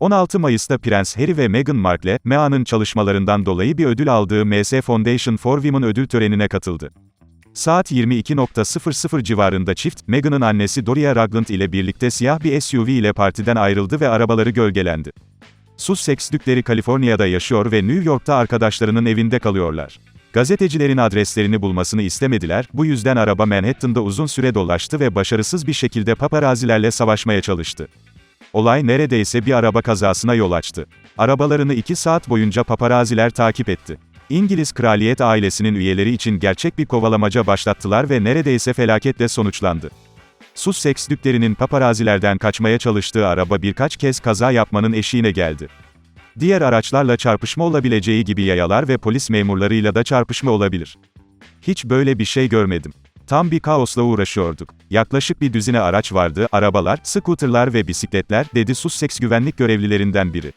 16 Mayıs'ta Prens Harry ve Meghan Markle, MEA'nın çalışmalarından dolayı bir ödül aldığı MS Foundation for Women ödül törenine katıldı. Saat 22.00 civarında çift, Meghan'ın annesi Doria Ragland ile birlikte siyah bir SUV ile partiden ayrıldı ve arabaları gölgelendi. Sussex Dükleri Kaliforniya'da yaşıyor ve New York'ta arkadaşlarının evinde kalıyorlar. Gazetecilerin adreslerini bulmasını istemediler, bu yüzden araba Manhattan'da uzun süre dolaştı ve başarısız bir şekilde paparazilerle savaşmaya çalıştı. Olay neredeyse bir araba kazasına yol açtı. Arabalarını iki saat boyunca paparaziler takip etti. İngiliz kraliyet ailesinin üyeleri için gerçek bir kovalamaca başlattılar ve neredeyse felaketle sonuçlandı. Sussex düklerinin paparazilerden kaçmaya çalıştığı araba birkaç kez kaza yapmanın eşiğine geldi. Diğer araçlarla çarpışma olabileceği gibi yayalar ve polis memurlarıyla da çarpışma olabilir. Hiç böyle bir şey görmedim. Tam bir kaosla uğraşıyorduk. Yaklaşık bir düzine araç vardı, arabalar, scooterlar ve bisikletler, dedi Sussex güvenlik görevlilerinden biri.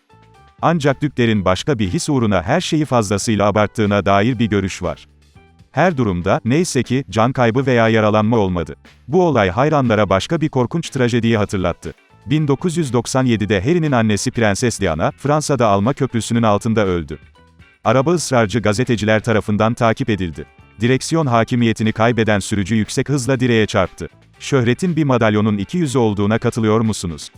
Ancak Dükler'in başka bir his uğruna her şeyi fazlasıyla abarttığına dair bir görüş var. Her durumda, neyse ki, can kaybı veya yaralanma olmadı. Bu olay hayranlara başka bir korkunç trajediyi hatırlattı. 1997'de Harry'nin annesi Prenses Diana, Fransa'da Alma Köprüsü'nün altında öldü. Araba ısrarcı gazeteciler tarafından takip edildi. Direksiyon hakimiyetini kaybeden sürücü yüksek hızla direğe çarptı. Şöhretin bir madalyonun iki yüzü olduğuna katılıyor musunuz?